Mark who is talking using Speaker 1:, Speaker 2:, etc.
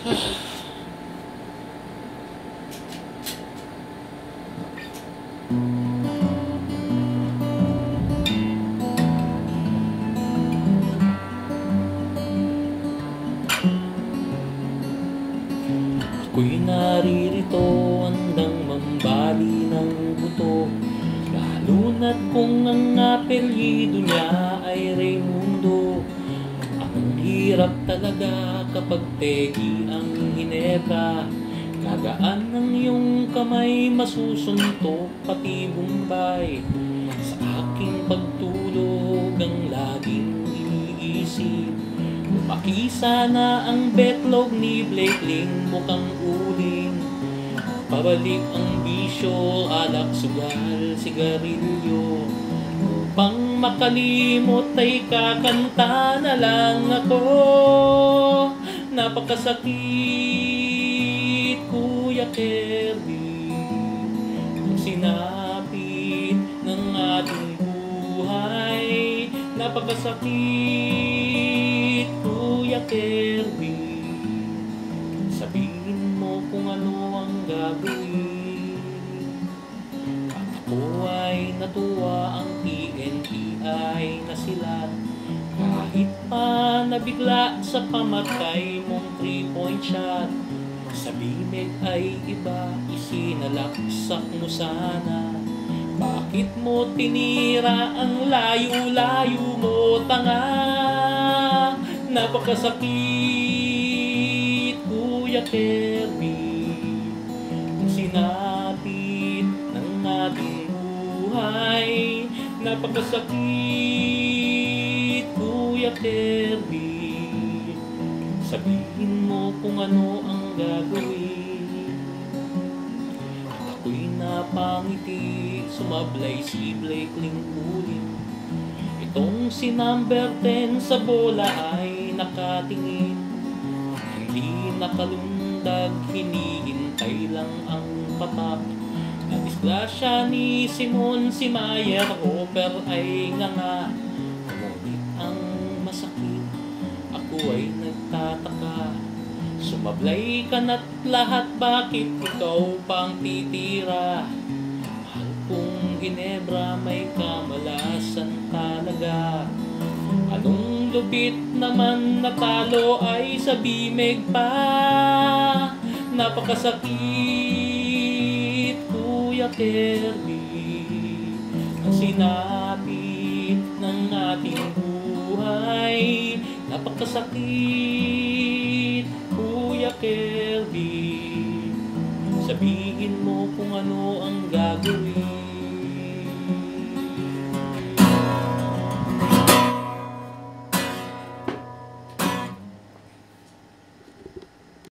Speaker 1: Ako'y naririto handang mambali ng buto. Lalo na't kung ang apelyido niya ay Raimundo Hirap talaga kapag pegi ang Hinebra Kagaan ng iyong kamay masusuntok pati Bombay Sa aking pagtulog ang laging iniisip. Lumaki sana ang betlog ni Blakeling mukhang uling. Pabalik ang bisyo, alak, sugal, sigarilyo Upang makalimot ay kakanta na lang ako. Napakasakit, Kuya Kirby Ang sinapit ng ating buhay. Napakasakit, Kuya Kirby Sabihin mo kung ano ang gagawin. At ako ay natuwa ang TNT nabigla sa pamatay mong three-point shot Sa bimig ay iba, isinalaksak mo sana. Bakit mo tinira ang layo-layo mo tanga? Napakasakit, Kuya Kirby sinapit ng ating buhay Napakasakit, Kuya Sabihin mo kung ano ang gagawin. At ako'y napangiti Sumablay si Blake ulit. Itong si number 10 sa bola ay nakatingin. Hindi nakalundag, hinihintay lang ang patak. Na disgrasya ni Simon, si Mayer, Hopper ay nga nga ako ay nagtataka. Sumablay ka na't lahat, bakit ikaw pang titira? Mahal kong Ginebra, may kamalasan talaga. Anong lupit naman natalo ay sa bimig pa? Napakasakit, Kuya Kirby Ang sinapit ng ating buhay Napakasakit, Kuya Kirby Sabihin mo kung ano ang gagawin